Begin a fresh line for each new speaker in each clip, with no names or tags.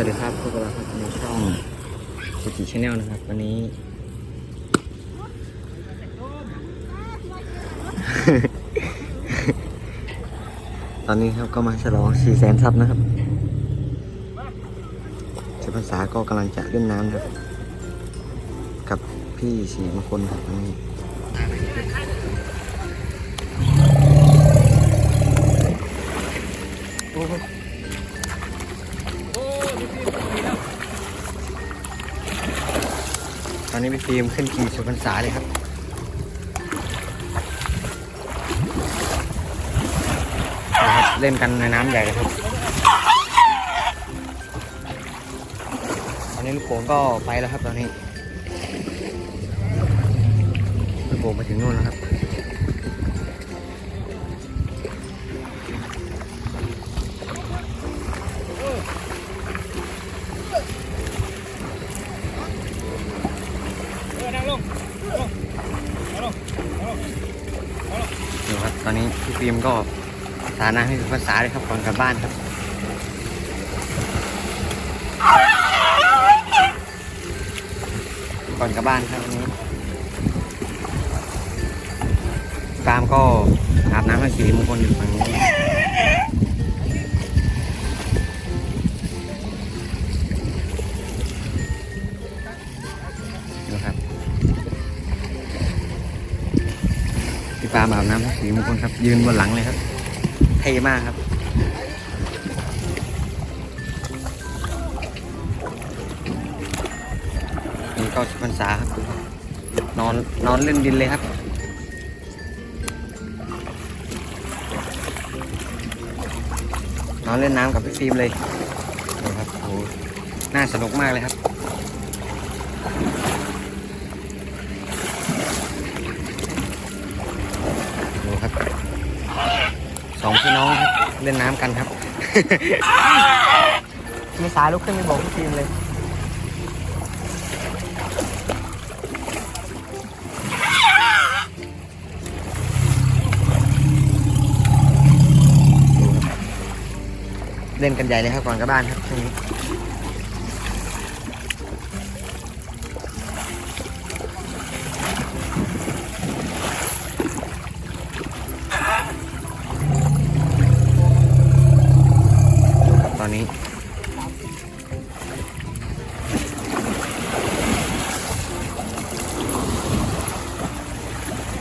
วัสดีครับพวกเราครับในช่องสุจิชาแนลนะครับ วันนี้ ตอนนี้ครับก็มาฉลอง4แสนซับนะครับเจ้าภาษาก็กำลังจะเล่นน้ำนะครับ กับพี่สีมงคลครับนี้ตอ นนี้พี่ฟิล์มขึ้นขี่สุพรรษาเลยครับนะครับเล่นกันในน้ำใหญ่เลยครับตอนนี้ลูกโป่งก็ไปแล้วครับตอนนี้ลูกโป่งไปถึงนู่นแล้วครับ อนนี้พี่ฟิล์มก็สาน้ำให้ภาษาเลยครับก่อนกลับบ้านครับก่อนกลับบ้านครับวันนี้ฟาล์มก็อาบน้ำให้สีมงคลอยู่ฝั่งนี้ ครับ ยืนบนหลังเลยครับเท่มากครับนี่ก็สุพรรษาครับ นอนนอนเล่นดินเลยครับนอนเล่นน้ำกับพี่ฟิล์มเลยดูครับโอ้โหน่าสนุกมากเลยครับ ดูครับ สองพี่น้องครับเล่นน้ำกันครับ มีสายลุกขึ้นไปบอกทีมเลยเล่นกันใหญ่เลยครับก่อนกลับบ้านครับช่วงนี้ครับตอนนี้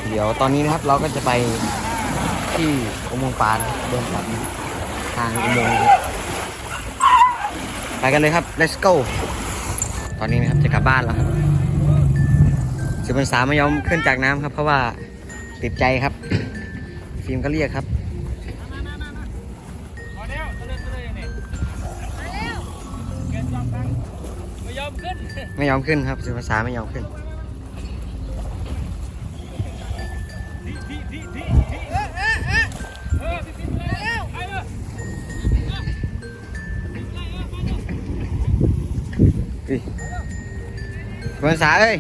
เดี๋ยว ตอนนี้นะครับเราก็จะไปที่อุโมงค์ปลานะครับเดินกลับทางอุโมงค์นะครับไปกันเลยครับ let's go ตอนนี้นะครับจะกลับบ้านแล้วครับสิบพรรษาไม่ยอมขึ้นจากน้ำครับ เพราะว่าติดใจครับ ฟิล์มก็เรียกครับ
พอแล้วตัวเล่นตัวเล่นนี่มาแล้วเกินสองครั้งไม่ยอมขึ้น
ไม่ยอมขึ้นครับสิบพรรษาไม่ยอมขึ้น
ดิดิดิดิดิเออเออเออเออพี่พี่มาย
อุ้ยสิบพรรษาเอ้ย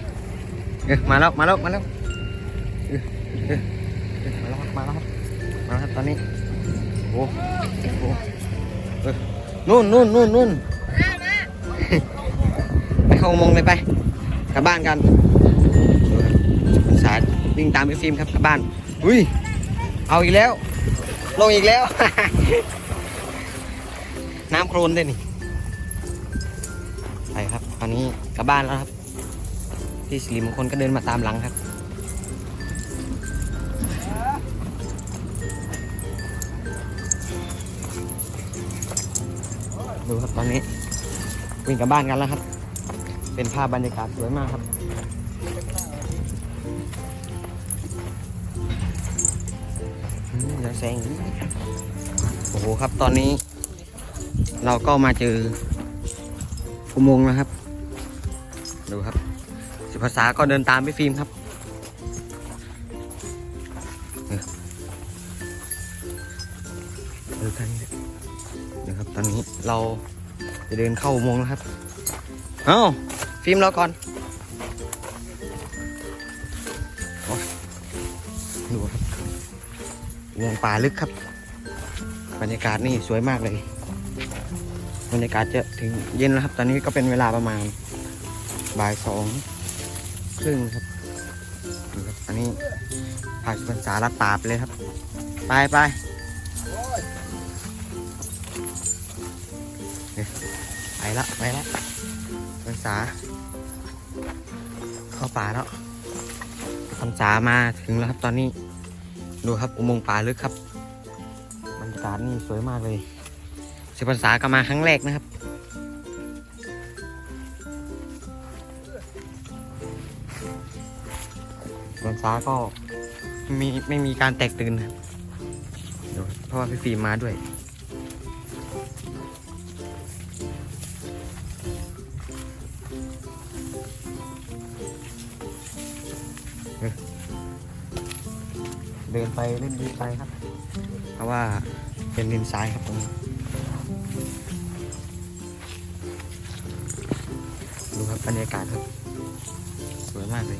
มาแล้วมาแล้วมาแล้วมาแล้วมาแล้วครับมาแล้วตอนนี้โอ้โหเออนู่นนู่นนู่นนู่นไปเข้ามงเลยไปกลับบ้านกันสายวิ่งตามพี่ฟิล์มครับกลับบ้าน อุ้ย เอาอีกแล้ว ลงอีกแล้ว น้ำโครนด้วยนี่ ไปครับ ตอนนี้กลับบ้านแล้วครับ พี่สิริมงคลก็เดินมาตามหลังครับ ดูครับตอนนี้วิ่งกลับบ้านกันแล้วครับ เป็นภาพบรรยากาศสวยมากครับ ยวแสงโอ้โหครับตอนนี้ เราก็มาเจออุโมงค์แล้วครับ ดูครับสิภาษาก็เดินตามพี่ฟิล์มครับเออดูทางนี้นะครับ ตอนนี้เราจะเดินเข้าอุโมงค์แล้วครับ เอ้า ฟิล์มรอก่อนดูครับ อุโมงป่าลึกครับ บรรยากาศนี่สวยมากเลย บรรยากาศจะถึงเย็นแล้วครับ ตอนนี้ก็เป็นเวลาประมาณบ่ายสองครึ่งครับอันนี้พาสุพรรษาลัดป่าไปเลยครับ ไปไปไปละไปละพรรษาเข้าป่าแล้วพรรษามาถึงแล้วครับตอนนี้ ดูครับอุโมงค์ป่าลึกครับบรรยากาศนี่สวยมากเลยสิบพรรษาก็มาครั้งแรกนะครับ พรรษาก็มีไม่มีการแตกตื่นนะเพราะว่าพี่ฟิล์มมาด้วย ดินไปเล่นดินไปครับ เพราะว่าเป็นดินทรายครับตรงนี้ดูครับบรรยากาศครับ สวยมากเลย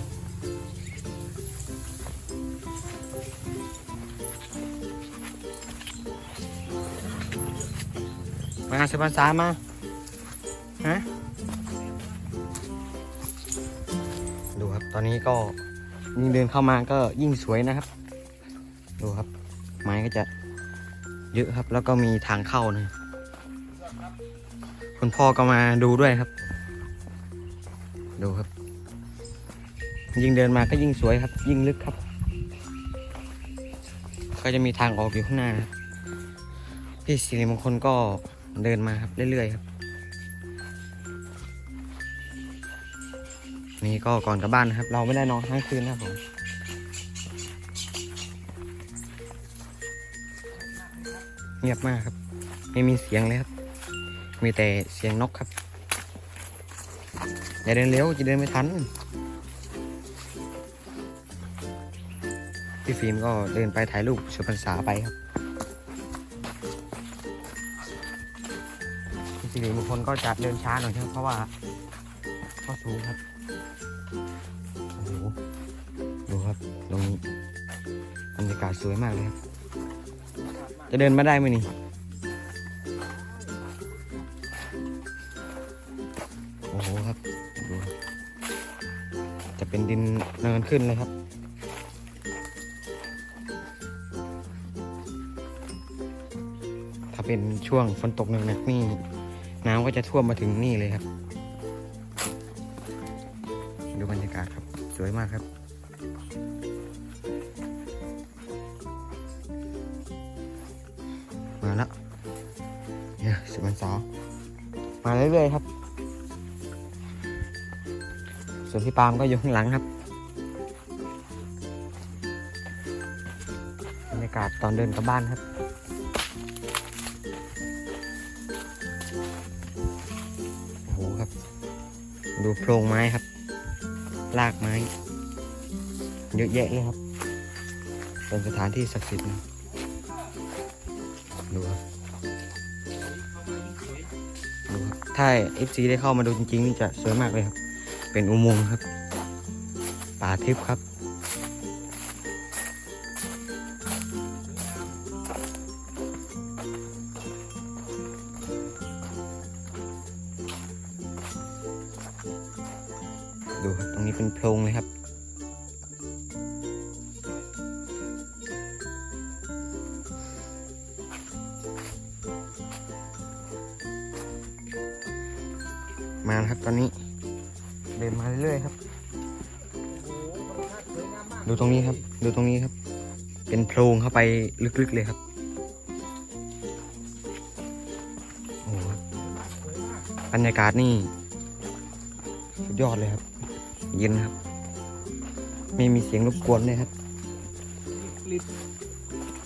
มาสปันสามาฮะดูครับ ตอนนี้ก็ยิ่งเดินเข้ามาก็ยิ่งสวยนะครับ ดูครับ ไม้ก็จะเยอะครับ แล้วก็มีทางเข้านะคุณพ่อก็มาดูด้วยครับ ดูครับ ยิ่งเดินมาก็ยิ่งสวยครับ ยิ่งลึกครับ ก็จะมีทางออกอยู่ข้างหน้าครับพี่สิริมงคลก็เดินมาครับเรื่อยๆครับ นี่ก็ก่อนกลับบ้านนะครับ เราไม่ได้นอนทั้งคืนนะครับผม เงียบมากครับ ไม่มีเสียงเลยครับ มีแต่เสียงนกครับอย่าเดินเร็วจะเดินไม่ทันพี่ฟิล์มก็เดินไปถ่ายรูปสุพรรษาไปครับพี่สิริมงคลก็จะเดินช้าหน่อยครับเพราะว่าก็สูงครับโอ้โหดูครับตรงนี้บรรยากาศสวยมากเลยครับ จะเดินมาได้ไหมนี่โอ้โหครับดูจะเป็นดินเนินขึ้นเลยครับถ้าเป็นช่วงฝนตกหนักๆนี่น้ำก็จะท่วมมาถึงนี่เลยครับ ดูบรรยากาศครับ สวยมากครับ มาแล้วเนี่ยสิบวันสาร์มาเรื่อยๆครับ ส่วนพี่ปาล์มก็อยู่ข้างหลังครับบรรยากาศตอนเดินกลับบ้านครับโอ้โหครับ ดูโพรงไม้ครับรากไม้ เยอะแยะเลยครับ เป็นสถานที่ศักดิ์สิทธิ์นะ ดูครับดูครับถ้า FC ได้เข้ามาดูจริงๆนี่จะสวยมากเลยครับ เป็นอุโมงค์ครับ ป่าทิพย์ครับดูครับตรงนี้เป็นโพรงเลยครับ เดินมาเรื่อยๆครับ ดูตรงนี้ครับ ดูตรงนี้ครับ เป็นโพรงเข้าไปลึกๆเลยครับโอ้โหครับบรรยากาศนี่ สุดยอดเลยครับ เย็นครับ ไม่มีเสียงรบกวนเลยครับ
ลิบ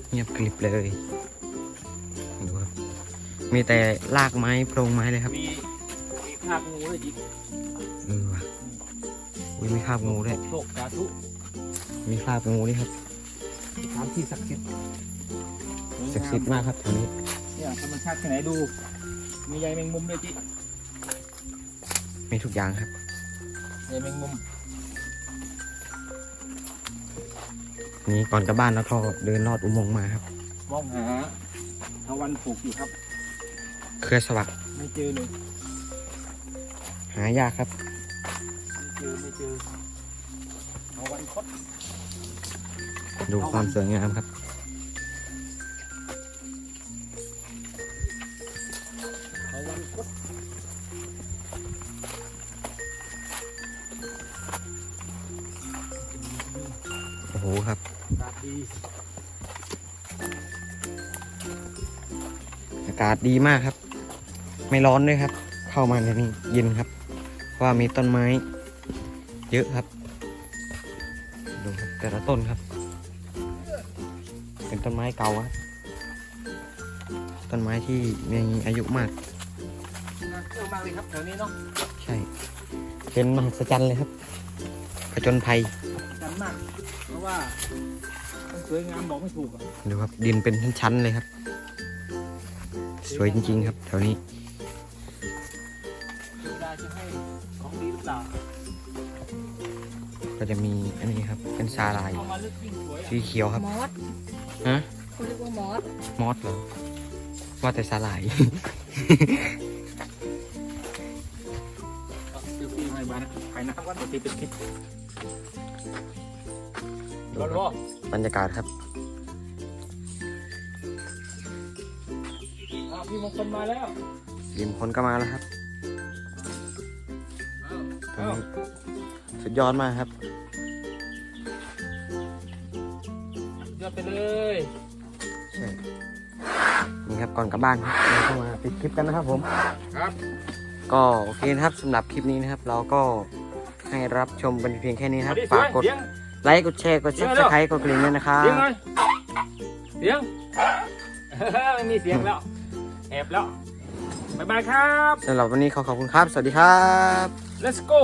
เงียบกริบเลยดูครับ มีแต่รากไม้โพรงไม้เลยครับ
มีมีคราบงูเลยจิ
เออว่ะ อุ้ยมีคราบงูด้วย
โชคสาธุ
มีคราบงูด้วยครับ
สถานที่ศักดิ์สิทธิ์
ศักดิ์สิทธิ์มากครับแถวนี้
เนี่ยธรรมชาติที่ไหนดู มีใยแมงมุมด้วยจิ
มีทุกอย่างครับ
ใยแมงมุม
นี่ก่อนกลับบ้านแล้วก็เดินลอดอุโมงค์มาครับ
มองหาทวันปลูกอยู่ครับ
เครือสวัก
ไม่เจอเลย
หายากครับ
ไม่ เจอไม่เจอเอาวันคด
ดูความสวยงามครับ
เอาวันคด
โอ้โหครับ
ตาดี
อากาศดีมากครับ ไม่ร้อนด้วยครับ เข้ามาในนี้เย็นครับเพราะว่ามีต้นไม้ เยอะครับ ดูครับแต่ละต้นครับ เป็นต้นไม้เก่าครับต้นไม้ที่มีอายุมาก
น่าเที่ยวมากเลยครับแถวนี้เนาะ
ใช่ เป็นมหัศจรรย์เลยครับผจญภัย
จันมากเพราะว่ามันสวยงามบอกไม่ถูกอะ
ดูครับดินเป็นชั้นๆเลยครับ สวยจริงๆครับแถวนี้
เวลาจะให้ของดีหรือเปล่า
ก็จะมีอันนี้ครับ เป็นซาลาย
เข้ามาลึกยิ่งสวยอะ
สีเขียวครับ
มอส
ฮะ
เขาเรียกว่ามอส
มอสเหรอว่าแต่สาหร่าย
ซื้อฟรีมาให้บ้านนะขายน้ำวันปกติเป็นคลิป
ดู
รอ
ค
ร
รั
อบ
บรรยากาศครับ
อ่าพี่มงคลมาแล้ว
ริมคนก็มาแล้วครับตรง
อ้าว
นี้ สุดยอดมากครับ
ยอดไปเลย
ใช่นี่ครับก่อนกลับบ้านครับเราก็มาปิดคลิปกันนะครับผม
ครับ
ก็โอเคนะครับสำหรับคลิปนี้นะครับ เราก็ให้รับชมกันเพียงแค่นี้นะครับ
ส
ฝา
วั
ก
ส
กด
เสียง
ไลค์กดแชร์กดซับสไครต์กดกระดิ่งด้วยนะครับ
เสียงหน่อยเสียงไม่มีเสียงแล้วแอบแล้วบ๊ายบายครับ
สำหรับวันนี้ขอขอบคุณครับ สวัสดีครับ
let's go